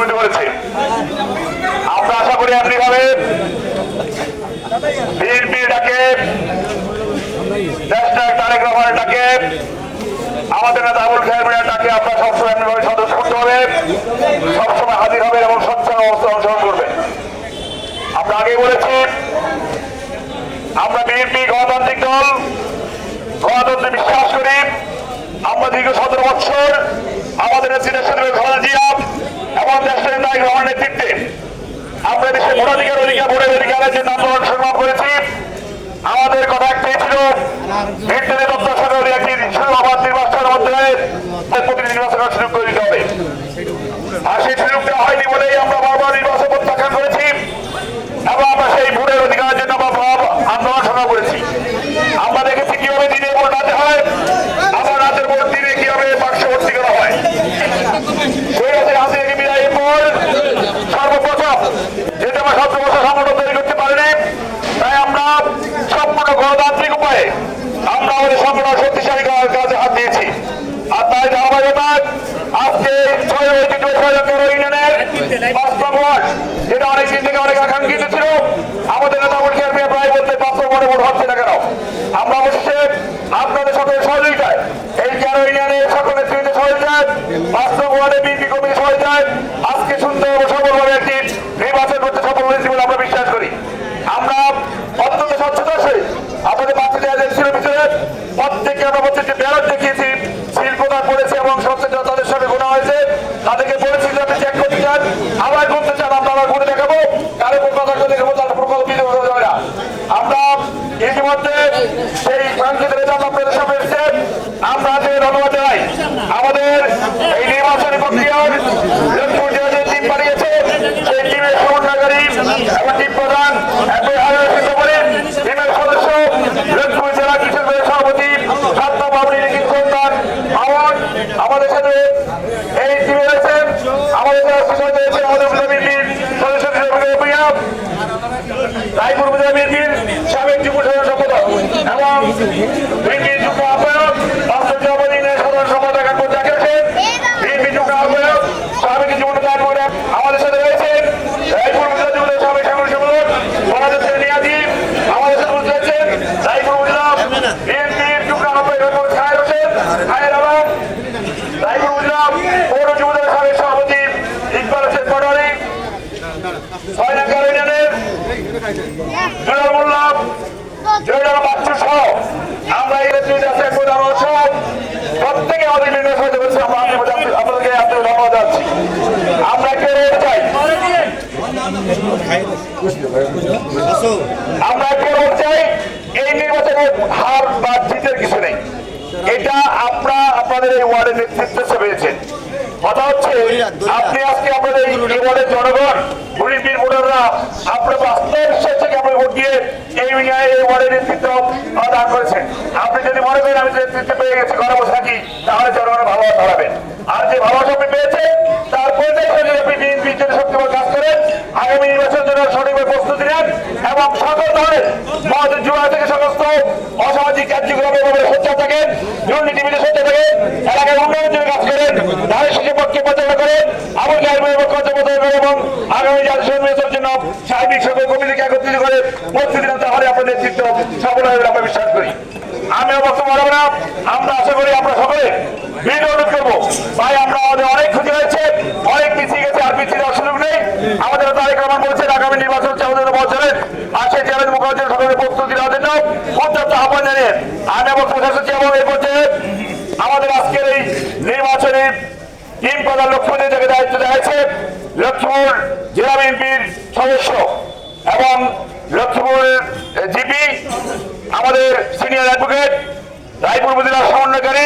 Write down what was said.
পরিণত করেছে। আমরা আশা করি এমনি ভাবে ডাকে তারেক রহমানের ডাকে আমাদের নেতা আবুল খায়ের ডাকে আপনারা সবসময় এমনি ভাবে সদস্য করতে হবে, সবসময় হাজির হবে এবং সচ্ছল অবস্থা অংশগ্রহণ করবে আমরা আগে বলেছি, আমরা বিএনপি গণতান্ত্রিক দল, গণতন্ত্রে বিশ্বাস করি আমরা দীর্ঘ সতেরো বছর আমাদের নেত্রী খালেদা জিয়া এবং দেশের নায়ক রহমান নেতৃত্বে আমরা দেশের ভোটাধিকার অধিকার, ভোটের অধিকারের যে আন্দোলন সংগ্রাম করেছি। আমাদের কথা একটাই ছিল, ভিত্তিতে তথ্য সরকারি একটি হবার নির্বাচনের মধ্যে প্রতিটি নির্বাচনের সুযোগ করে দিতে হবে। আর সেই সুযোগটা হয়নি বলেই আমরা বারবার নির্বাচন প্রত্যাখ্যান করেছি এবং আমরা সেই ভোটের অধিকারের জন্য আমরা ভাব আন্দোলন সংগ্রাম করেছি আমরা দেখেছি কীভাবে দিনে ভোট রাতে হয় আবার রাতের ভোট দিনে কীভাবে বাক্স ভর্তি করা হয় কৈরাসের হাতে থেকে বিদায়ের পর সর্বপ্রথম যেটা আমরা সতেরো বছর সংগঠন তৈরি করতে পারিনি তাই আমরা সম্পূর্ণ গণতান্ত্রিক উপায়ে আমরা আমাদের সংগঠন শক্তিশালী করার কাজে হাত দিয়েছি আর তাই ধারাবাহিকতা আজকে ছয় ঐতিহ্য ছয় তেরো কেন আমরা অবশ্যই আপনাদের বিশ্বাস করি আমরা অত্যন্ত স্বচ্ছতার সহিত আপনাদের দেওয়া ছিল ভিতরে। প্রত্যেককে আমরা ব্যালট দেখিয়েছি শিল্পদান করেছে এবং সচেতন তাদের সঙ্গে গোনা হয়েছে তাদেরকে বলেছি যে আপনি চেক করতে চান আবার করতে চান আমরা আবার করে দেখাবো কারও কোনো কথা করে দেখাবো তার প্রকল্প দিতে যাবে না আমরা ইতিমধ্যে সেই রেজাল্ট আপনাদের সামনে আমরা ধন্যবাদ জানাই। ছয় নাকার ইউনিয়নের জোড়া মোল্লা জোড়া বাচ্চু সহ আমরা এই নেতৃত্বে আছে একবার আমার প্রত্যেকে আমাদের বিভিন্ন সহায়তা করছে। আমরা আপনাদেরকে আপনাদের ধন্যবাদ যাচ্ছি আমরা কে চাই? আমরা কে চাই? এই নির্বাচনে হার বা জিতের কিছু নেই। এটা আপনারা, আপনাদের এই ওয়ার্ডের নেতৃত্ব পেয়েছেন কথা হচ্ছে আপনি আজকে আপনাদের এই জনগণ গরিবীর ভোটাররা আপনার বাস্তব বিশ্বাস থেকে আপনি ভোট দিয়ে এই এই ওয়ার্ডের নেতৃত্ব দান করেছেন। আপনি যদি মনে করেন আমি নেতৃত্ব পেয়ে গেছি ঘরে বসে থাকি তাহলে জনগণের ভালোবাসা হারাবেন। আর যে ভালোবাসা আপনি পেয়েছেন তারপরে দেখবেন যদি আপনি বিএনপির জন্য শক্তিময় কাজ করেন আগামী নির্বাচনের জন্য সঠিকভাবে প্রস্তুতি নেন এবং সকল ধরনের মদ জুয়া থেকে সমস্ত অসামাজিক কার্যক্রমে সোচ্চার থাকেন। দুর্নীতিবিদে আমরা আমরা আমরা করব। ভাই, আমরা অনেক ক্ষতি হয়েছে, অনেক পিছিয়ে আর পিছিয়ে যাওয়ার নেই। আমাদের তারেক রহমান বলছেন, আগামী নির্বাচন হচ্ছে আমাদের আর সেই চ্যালেঞ্জ মোকাবিলার সকলের প্রস্তুতি নেওয়ার জন্য পর্যাপ্ত আহ্বান জানিয়ে আমি আমার এই পর্যায়ে আমাদের আজকের এই নির্বাচনী টিম প্রধান লক্ষ্মণের জায়গায় দায়িত্ব দেওয়া হয়েছে লক্ষ্মীপুর জেলা বিএনপির সদস্য এবং জিপি আমাদের সিনিয়র অ্যাডভোকেট রায়পুর উপজেলার সমন্বয়কারী